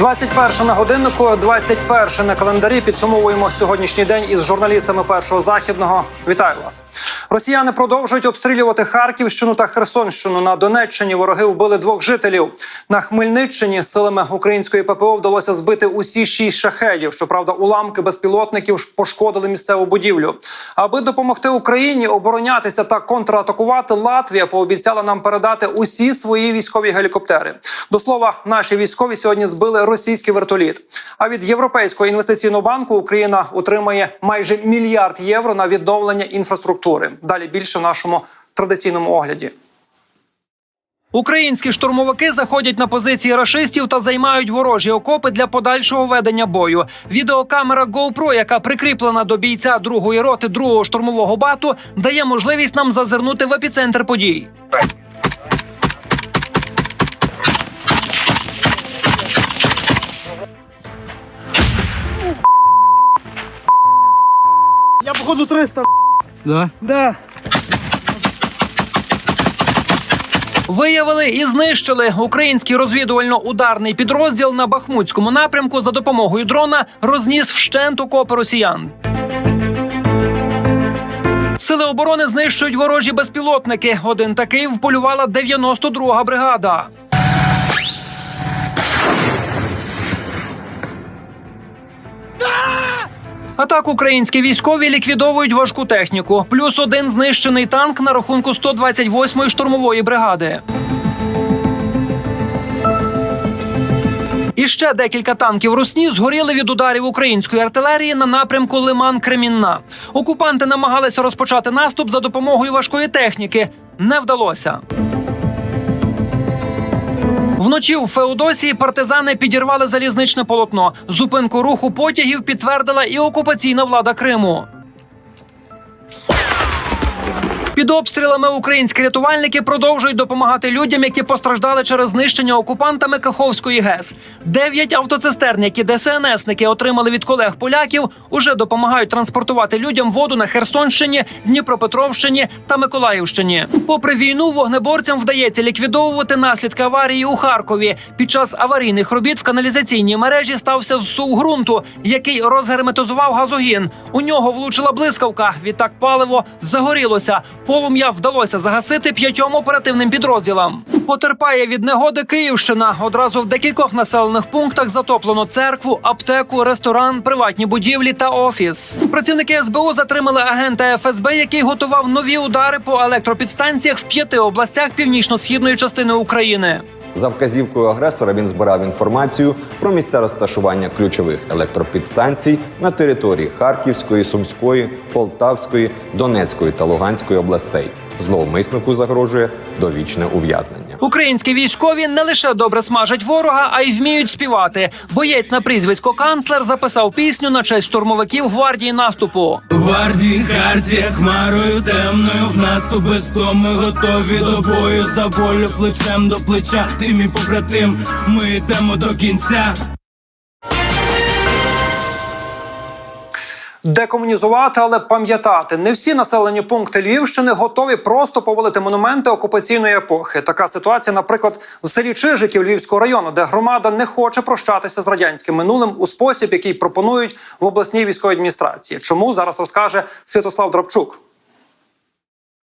21 на годиннику, 21 на календарі. Підсумовуємо сьогоднішній день із журналістами першого західного. Вітаю вас. Росіяни продовжують обстрілювати Харківщину та Херсонщину. На Донеччині вороги вбили двох жителів. На Хмельниччині силами української ППО вдалося збити усі шість шахедів. Щоправда, уламки безпілотників пошкодили місцеву будівлю. Аби допомогти Україні оборонятися та контратакувати, Латвія пообіцяла нам передати усі свої військові гелікоптери. До слова, наші військові сьогодні збили російський вертоліт. А від Європейського інвестиційного банку Україна отримає майже мільярд євро на відновлення інфраструктури. Далі більше в нашому традиційному огляді. Українські штурмовики заходять на позиції рашистів та займають ворожі окопи для подальшого ведення бою. Відеокамера GoPro, яка прикріплена до бійця другої роти другого штурмового бату, дає можливість нам зазирнути в епіцентр подій. Я походу 300. Да? Да. Виявили і знищили український розвідувально-ударний підрозділ на Бахмутському напрямку за допомогою дрона розніс вщент окопи росіян. Сили оборони знищують ворожі безпілотники. Один такий вполювала 92-га бригада. А так українські військові ліквідовують важку техніку. Плюс один знищений танк на рахунку 128-ї штурмової бригади. І ще декілька танків русні згоріли від ударів української артилерії на напрямку Лиман-Кремінна. Окупанти намагалися розпочати наступ за допомогою важкої техніки. Не вдалося. Вночі у Феодосії партизани підірвали залізничне полотно. Зупинку руху потягів підтвердила і окупаційна влада Криму. Під обстрілами українські рятувальники продовжують допомагати людям, які постраждали через знищення окупантами Каховської ГЕС. Дев'ять автоцистерн, які ДСНСники отримали від колег поляків, уже допомагають транспортувати людям воду на Херсонщині, Дніпропетровщині та Миколаївщині. Попри війну, вогнеборцям вдається ліквідовувати наслідки аварії у Харкові. Під час аварійних робіт в каналізаційній мережі стався зсув ґрунту, який розгерметизував газогін. У нього влучила блискавка. Відтак паливо загорілося. Полум'я вдалося загасити п'ятьом оперативним підрозділам. Потерпає від негоди Київщина. Одразу в декількох населених пунктах затоплено церкву, аптеку, ресторан, приватні будівлі та офіс. Працівники СБУ затримали агента ФСБ, який готував нові удари по електропідстанціях в п'яти областях північно-східної частини України. За вказівкою агресора він збирав інформацію про місця розташування ключових електропідстанцій на території Харківської, Сумської, Полтавської, Донецької та Луганської областей. Зловмиснику загрожує довічне ув'язнення. Українські військові не лише добре смажать ворога, а й вміють співати. Боєць на прізвисько канцлер записав пісню на честь штурмовиків гвардії наступу. Гвардії хартія хмарою темною в наступ без ми готові до бою за волю плечем до плеча. Ти мій побратим, ми йдемо до кінця. Декомунізувати, але пам'ятати, не всі населені пункти Львівщини готові просто повалити монументи окупаційної епохи. Така ситуація, наприклад, в селі Чижиків Львівського району, де громада не хоче прощатися з радянським минулим у спосіб, який пропонують в обласній військовій адміністрації. Чому зараз розкаже Святослав Драбчук?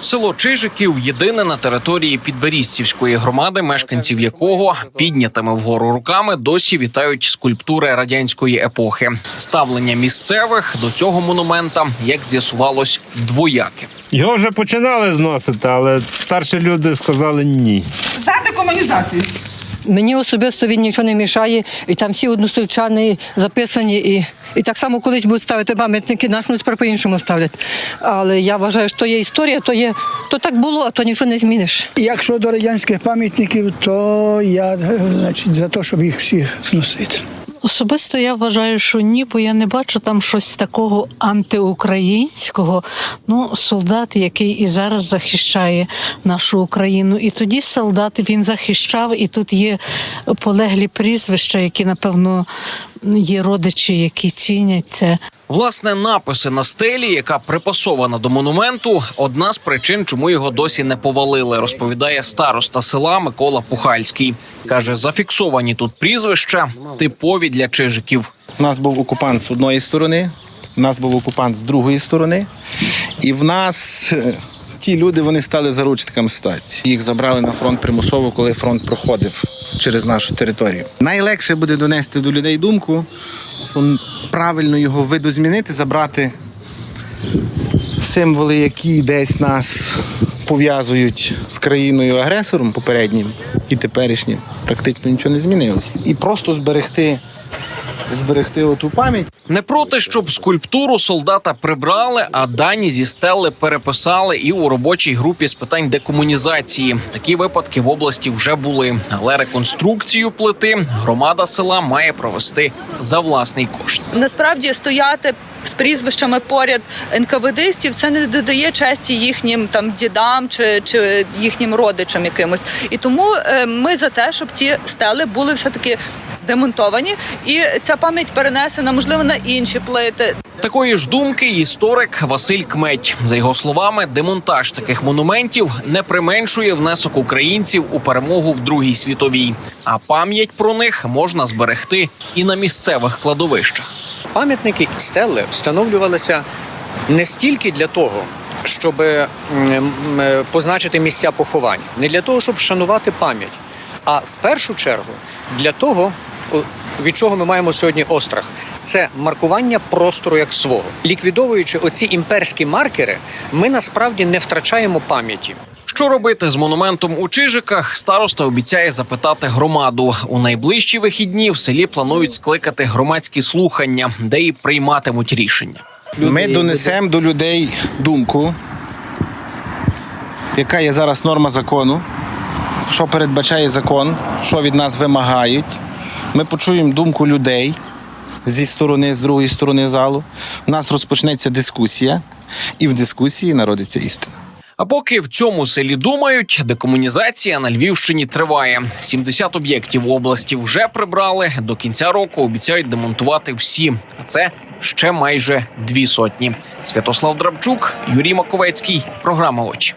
Село Чижиків єдине на території Підберістівської громади, мешканців якого піднятими вгору руками досі вітають скульптури радянської епохи. Ставлення місцевих до цього монумента, як з'ясувалось, двояке. Його вже починали зносити, але старші люди сказали ні. за декомунізацію. Мені особисто він нічого не мішає, і там всі односельчани записані, і, і так само колись будуть ставити пам'ятники, нашому тепер по-іншому ставлять. Але я вважаю, що є історія, то є то так було, а то нічого не зміниш. Якщо до радянських пам'ятників, то я е, значить, за те, щоб їх всі зносити. Особисто я вважаю, що ні, бо я не бачу там щось такого антиукраїнського. Ну, солдат, який і зараз захищає нашу Україну. І тоді солдат він захищав, і тут є полеглі прізвища, які напевно є родичі, які цінять це. Власне, написи на стелі, яка припасована до монументу, одна з причин, чому його досі не повалили, розповідає староста села Микола Пухальський. каже, зафіксовані тут прізвища типові для чижиків. У нас був окупант з одної сторони, у нас був окупант з другої сторони, і в нас е, ті люди вони стали заручниками ситуації. Їх забрали на фронт примусово, коли фронт проходив через нашу територію. Найлегше буде донести до людей думку, що правильно його видозмінити, забрати символи, які десь нас пов'язують з країною агресором попереднім і теперішнім. Практично нічого не змінилося. І просто зберегти, зберегти оту пам'ять. Не проти, щоб скульптуру солдата прибрали, а дані зі стели переписали і у робочій групі з питань декомунізації. Такі випадки в області вже були. Але реконструкцію плити громада села має провести за власний кошт. насправді стояти з прізвищами поряд НКВДистів це не додає честі їхнім там дідам чи, чи їхнім родичам якимось. І тому е, ми за те, щоб ті стели були все таки демонтовані, і ця пам'ять перенесена, можливо, на інші плити. Такої ж думки історик Василь Кметь. За його словами, демонтаж таких монументів не применшує внесок українців у перемогу в Другій світовій, а пам'ять про них можна зберегти і на місцевих кладовищах. Пам'ятники і стели встановлювалися не стільки для того, щоб позначити місця поховань, не для того, щоб вшанувати пам'ять, а в першу чергу для того, від чого ми маємо сьогодні острах, це маркування простору як свого. Ліквідовуючи оці імперські маркери, ми насправді не втрачаємо пам'яті. Що робити з монументом у Чижиках? Староста обіцяє запитати громаду. У найближчі вихідні в селі планують скликати громадські слухання, де і прийматимуть рішення. Ми донесемо до людей думку, яка є зараз норма закону, що передбачає закон, що від нас вимагають. Ми почуємо думку людей зі сторони, з другої сторони залу. У нас розпочнеться дискусія, і в дискусії народиться істина. А поки в цьому селі думають, декомунізація на Львівщині триває. 70 об'єктів області вже прибрали. До кінця року обіцяють демонтувати всі. А це ще майже дві сотні. Святослав Драбчук, Юрій Маковецький. Програма очі.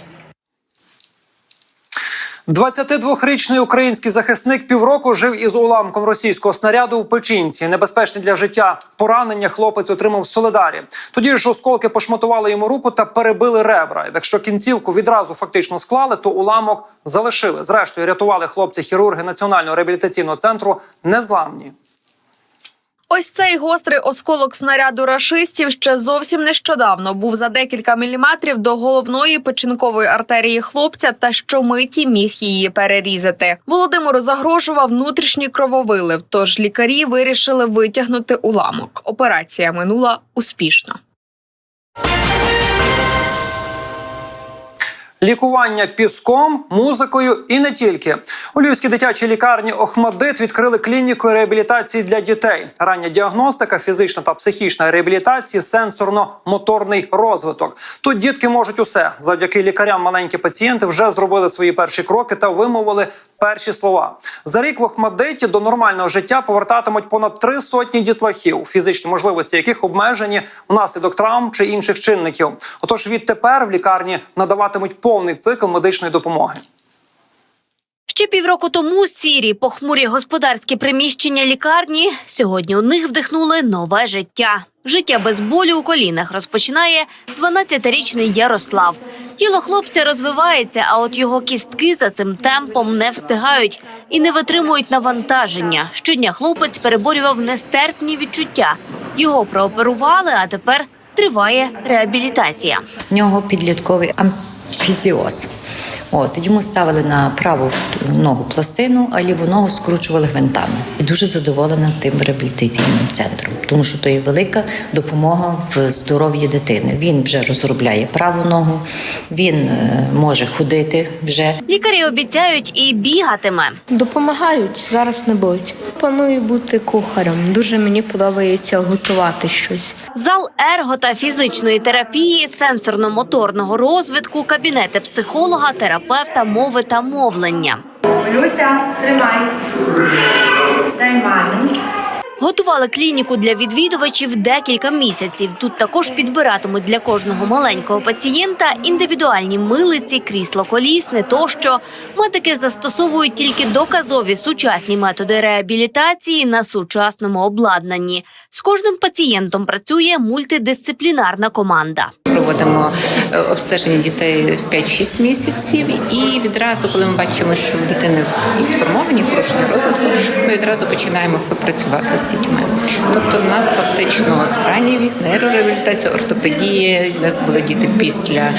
22-річний український захисник півроку жив із уламком російського снаряду у печінці. Небезпечне для життя поранення хлопець отримав в Соледарі. Тоді ж осколки пошматували йому руку та перебили ребра. Якщо кінцівку відразу фактично склали, то уламок залишили. Зрештою, рятували хлопці хірурги Національного реабілітаційного центру незламні. Ось цей гострий осколок снаряду рашистів ще зовсім нещодавно був за декілька міліметрів до головної печінкової артерії хлопця та щомиті міг її перерізати. Володимиру загрожував внутрішній крововилив, тож лікарі вирішили витягнути уламок. Операція минула успішно. Лікування піском, музикою і не тільки у Львівській дитячій лікарні Охмадит відкрили клініку реабілітації для дітей. Рання діагностика, фізична та психічна реабілітація, сенсорно-моторний розвиток. Тут дітки можуть усе. Завдяки лікарям маленькі пацієнти вже зробили свої перші кроки та вимовили перші слова. За рік в Охмадиті до нормального життя повертатимуть понад три сотні дітлахів, фізичні можливості яких обмежені внаслідок травм чи інших чинників. Отож, відтепер в лікарні надаватимуть повний цикл медичної допомоги. Ще півроку тому сірі похмурі господарські приміщення лікарні сьогодні у них вдихнули нове життя. Життя без болю у колінах розпочинає 12-річний Ярослав. Тіло хлопця розвивається, а от його кістки за цим темпом не встигають і не витримують навантаження. Щодня хлопець переборював нестерпні відчуття. Його прооперували, а тепер триває реабілітація. В нього підлітковий амфізіоз. От йому ставили на праву ногу пластину, а ліву ногу скручували гвинтами. І дуже задоволена тим реабілітаційним центром, тому що то є велика допомога в здоров'ї дитини. Він вже розробляє праву ногу, він е, може ходити вже. Лікарі обіцяють і бігатиме. Допомагають, зараз не будуть. Планую бути кухарем. Дуже мені подобається готувати щось. Зал ерго та фізичної терапії, сенсорно-моторного розвитку, кабінети психолога, терапевта мови та мовлення. Люся, тримай. Дай мамі. Готували клініку для відвідувачів декілька місяців. Тут також підбиратимуть для кожного маленького пацієнта індивідуальні милиці, крісло колісне тощо. Медики застосовують тільки доказові сучасні методи реабілітації на сучасному обладнанні. З кожним пацієнтом працює мультидисциплінарна команда. Проводимо е, обстеження дітей в 5-6 місяців, і відразу, коли ми бачимо, що в дитини сформовані порушення розвитку, ми відразу починаємо працювати з дітьми. Тобто, в нас фактично от ранній вік, нейрореабілітація, ортопедія. У нас були діти після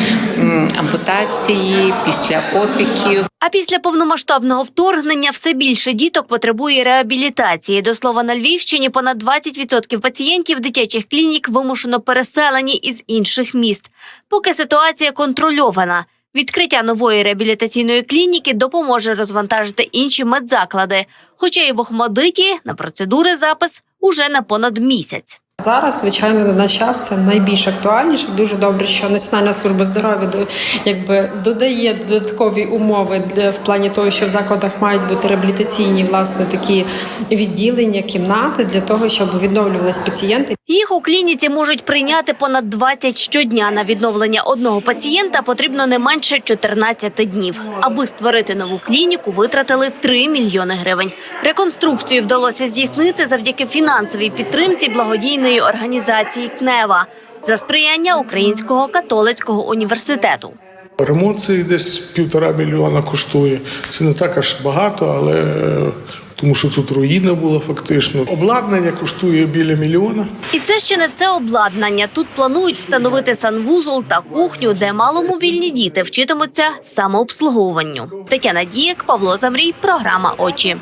ампутації, після опіків. А після повномасштабного вторгнення все більше діток потребує реабілітації. До слова, на Львівщині понад 20% пацієнтів дитячих клінік вимушено переселені із інших міст. Поки ситуація контрольована. Відкриття нової реабілітаційної клініки допоможе розвантажити інші медзаклади. Хоча і в Охмадиті на процедури запис уже на понад місяць. Зараз, звичайно, на час це найбільш актуальніше. Дуже добре, що Національна служба здоров'я до- якби додає додаткові умови для в плані того, що в закладах мають бути реабілітаційні власне такі відділення, кімнати для того, щоб відновлювались пацієнти. Їх у клініці можуть прийняти понад 20 щодня. На відновлення одного пацієнта потрібно не менше 14 днів. Аби створити нову клініку, витратили 3 мільйони гривень. Реконструкцію вдалося здійснити завдяки фінансовій підтримці благодійної організації КНЕВА за сприяння Українського католицького університету. Ремонт цей десь півтора мільйона коштує. Це не так аж багато, але е, тому що тут руїна була фактично. Обладнання коштує біля мільйона. І це ще не все обладнання. Тут планують встановити санвузол та кухню, де маломобільні діти вчитимуться самообслуговуванню. Тетяна Дієк, Павло Замрій, програма Очі.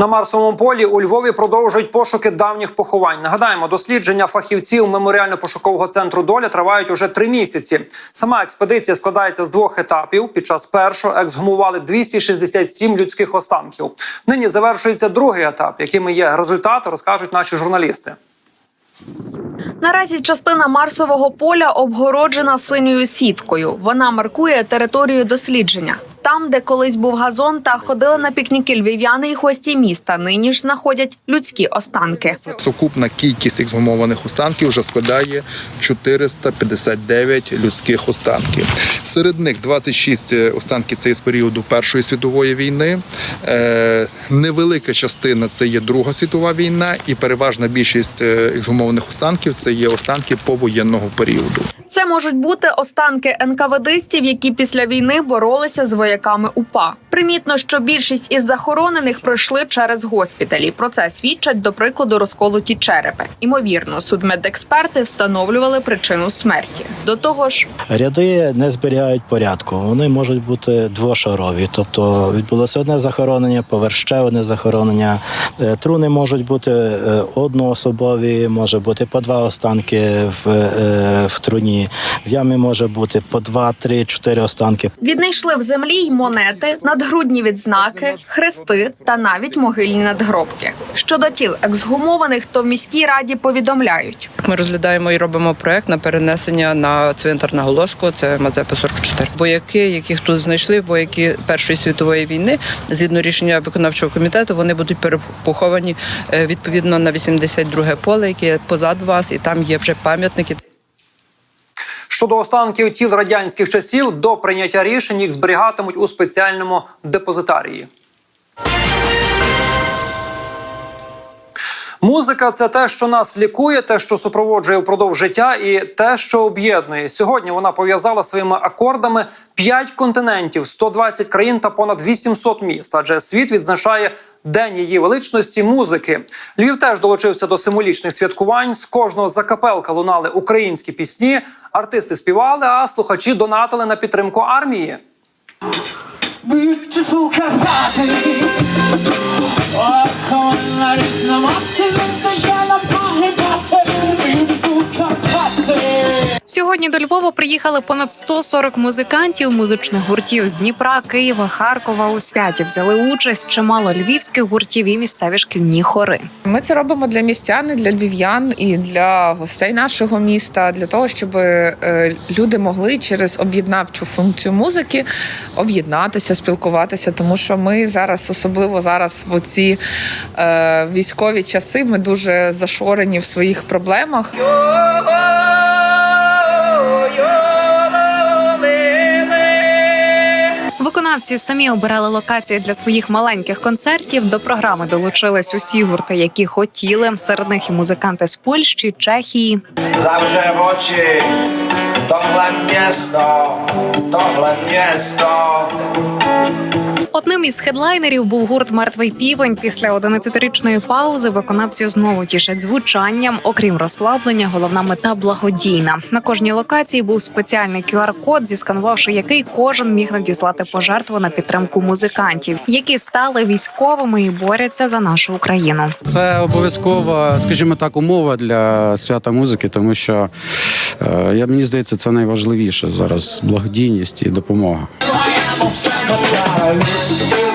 На Марсовому полі у Львові продовжують пошуки давніх поховань. Нагадаємо, дослідження фахівців меморіально-пошукового центру доля тривають уже три місяці. Сама експедиція складається з двох етапів. Під час першого ексгумували 267 людських останків. Нині завершується другий етап. Якими є результати, розкажуть наші журналісти. Наразі частина Марсового поля обгороджена синьою сіткою. Вона маркує територію дослідження. Там, де колись був газон та ходили на пікніки львів'яни і гості міста, нині ж знаходять людські останки. Сукупна кількість ексгумованих останків вже складає 459 людських останків. Серед них 26 останків це з періоду Першої світової війни. Е, Невелика частина це є Друга світова війна, і переважна більшість е, ексгумованих останків це є останки повоєнного періоду. Це можуть бути останки НКВДистів, які після війни боролися з вояками УПА. Примітно, що більшість із захоронених пройшли через госпіталі. Про це свідчать, до прикладу, розколоті черепи. Імовірно, судмедексперти встановлювали причину смерті. До того ж, Ряди не зберігають порядку. Вони можуть бути двошарові, тобто відбулося одне захоронення, поверх ще одне захоронення. Е, Труни можуть бути е, одноособові, може бути по два останки в, е, в труні. В ямі може бути по два, три, чотири останки. віднайшли в землі й монети, надгрудні відзнаки, хрести та навіть могильні надгробки. Щодо тіл ексгумованих, то в міській раді повідомляють. Ми розглядаємо і робимо проект на перенесення на цвинтар на Голоску. Це Мазепи 44. Вояки, яких тут знайшли, вояки Першої світової війни, згідно рішення виконавчого комітету, вони будуть перепоховані е, відповідно на 82 поле, яке позад вас, і там є вже пам'ятники. Щодо останків тіл радянських часів, до прийняття рішень їх зберігатимуть у спеціальному депозитарії. Музика це те, що нас лікує, те, що супроводжує впродовж життя, і те, що об'єднує. Сьогодні вона пов'язала своїми акордами 5 континентів, 120 країн та понад 800 міст. Адже світ відзначає День її величності музики. Львів теж долучився до символічних святкувань. З кожного закапелка лунали українські пісні, артисти співали, а слухачі донатили на підтримку армії. beautiful capacity. Oh, come on, let it come up to the shell of my Beautiful capacity. Сьогодні до Львова приїхали понад 140 музикантів, музичних гуртів з Дніпра, Києва, Харкова. У святі взяли участь чимало львівських гуртів і місцеві шкільні хори. Ми це робимо для містян, і для львів'ян і для гостей нашого міста, для того, щоб е, люди могли через об'єднавчу функцію музики об'єднатися, спілкуватися. Тому що ми зараз, особливо зараз, в ці е, військові часи, ми дуже зашорені в своїх проблемах. Виконавці самі обирали локації для своїх маленьких концертів. До програми долучились усі гурти, які хотіли. Серед них і музиканти з Польщі, Чехії. Завже в очі місто. Město Одним із хедлайнерів був гурт Мертвий півень. Після 11-річної паузи виконавці знову тішать звучанням. Окрім розслаблення, головна мета благодійна. На кожній локації був спеціальний QR-код, зісканувавши який кожен міг надіслати пожертву на підтримку музикантів, які стали військовими і борються за нашу Україну. Це обов'язкова, скажімо так, умова для свята музики, тому що е, я мені здається, це найважливіше зараз благодійність і допомога. Bye.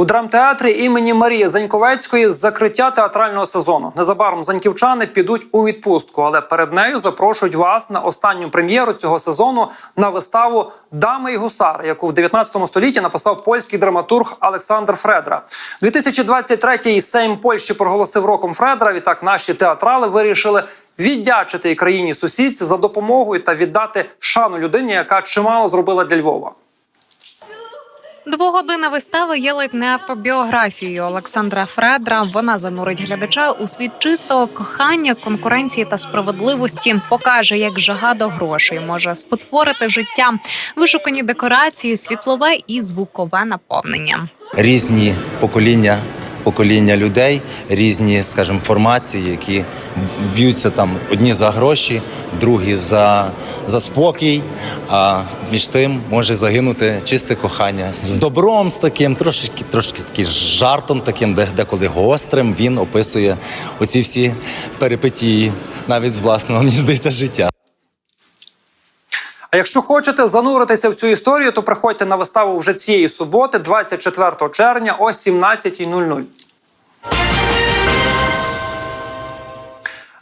У драмтеатрі імені Марії Заньковецької закриття театрального сезону. Незабаром заньківчани підуть у відпустку, але перед нею запрошують вас на останню прем'єру цього сезону на виставу Дами і гусари, яку в 19 столітті написав польський драматург Олександр Фредра. 2023-й Сейм Польщі проголосив роком Фредра. Відтак наші театрали вирішили віддячити країні сусідці за допомогою та віддати шану людині, яка чимало зробила для Львова. Двогодинна вистава є ледь не автобіографією Олександра Фредра. Вона занурить глядача у світ чистого кохання, конкуренції та справедливості. Покаже, як жага до грошей може спотворити життя, вишукані декорації, світлове і звукове наповнення. різні покоління. Покоління людей, різні, скажімо, формації, які б'ються там одні за гроші, другі за, за спокій. А між тим може загинути чисте кохання з добром, з таким, трошки, трошки таким жартом, таким, де деколи гострим. Він описує оці всі перипетії, навіть з власного мені здається, життя. А якщо хочете зануритися в цю історію, то приходьте на виставу вже цієї суботи, 24 червня о 17.00.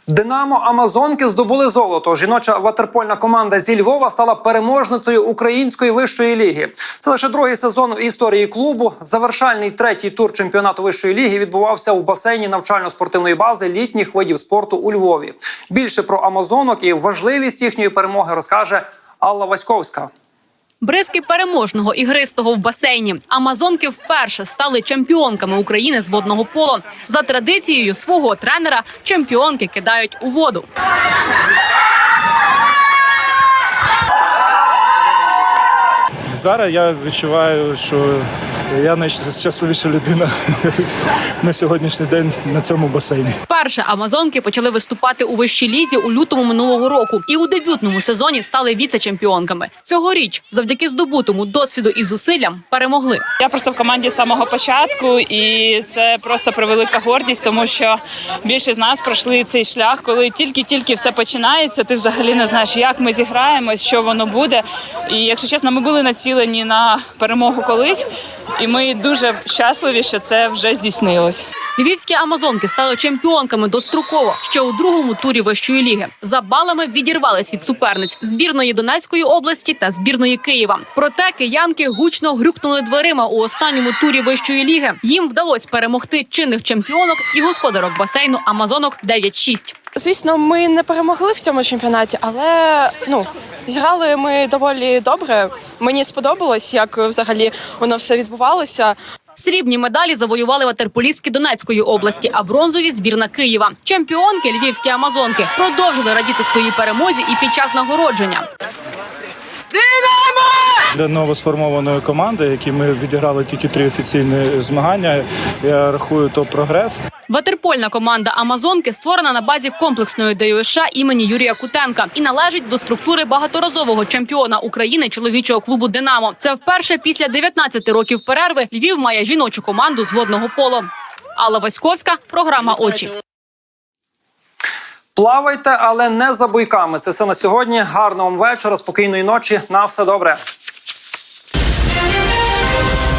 Динамо Амазонки здобули золото. Жіноча ватерпольна команда зі Львова стала переможницею української вищої ліги. Це лише другий сезон в історії клубу. Завершальний третій тур чемпіонату вищої ліги відбувався у басейні навчально-спортивної бази літніх видів спорту у Львові. Більше про Амазонок і важливість їхньої перемоги розкаже Алла Васьковська. Бризки переможного ігристого в басейні. Амазонки вперше стали чемпіонками України з водного поло. За традицією свого тренера чемпіонки кидають у воду. Зараз я відчуваю, що я найщасливіша людина на сьогоднішній день на цьому басейні. Вперше амазонки почали виступати у вищій лізі у лютому минулого року і у дебютному сезоні стали віце-чемпіонками. Цьогоріч, завдяки здобутому досвіду і зусиллям, перемогли. Я просто в команді з самого початку, і це просто превелика гордість, тому що більшість з нас пройшли цей шлях, коли тільки-тільки все починається. Ти взагалі не знаєш, як ми зіграємо, що воно буде. І якщо чесно, ми були націлені на перемогу колись, і ми дуже щасливі, що це вже здійснилось. Львівські амазонки стали чемпіонками достроково ще у другому турі вищої ліги. За балами відірвались від суперниць збірної Донецької області та збірної Києва. Проте киянки гучно грюкнули дверима у останньому турі вищої ліги. Їм вдалося перемогти чинних чемпіонок і господарок басейну Амазонок 9-6. Звісно, ми не перемогли в цьому чемпіонаті, але ну зіграли ми доволі добре. Мені сподобалось, як взагалі воно все відбувалося. Срібні медалі завоювали ватерполістки Донецької області, а бронзові збірна Києва. Чемпіонки львівські амазонки продовжили радіти своїй перемозі і під час нагородження. Динамо! Для новосформованої команди, які ми відіграли тільки три офіційні змагання, я рахую то прогрес. Ватерпольна команда Амазонки створена на базі комплексної ДЮСШ імені Юрія Кутенка і належить до структури багаторазового чемпіона України чоловічого клубу Динамо. Це вперше після 19 років перерви Львів має жіночу команду з водного поло. Алла Васьковська, програма Очі. Плавайте, але не за буйками. Це все на сьогодні. Гарного вам вечора, спокійної ночі. На все добре. Thank you.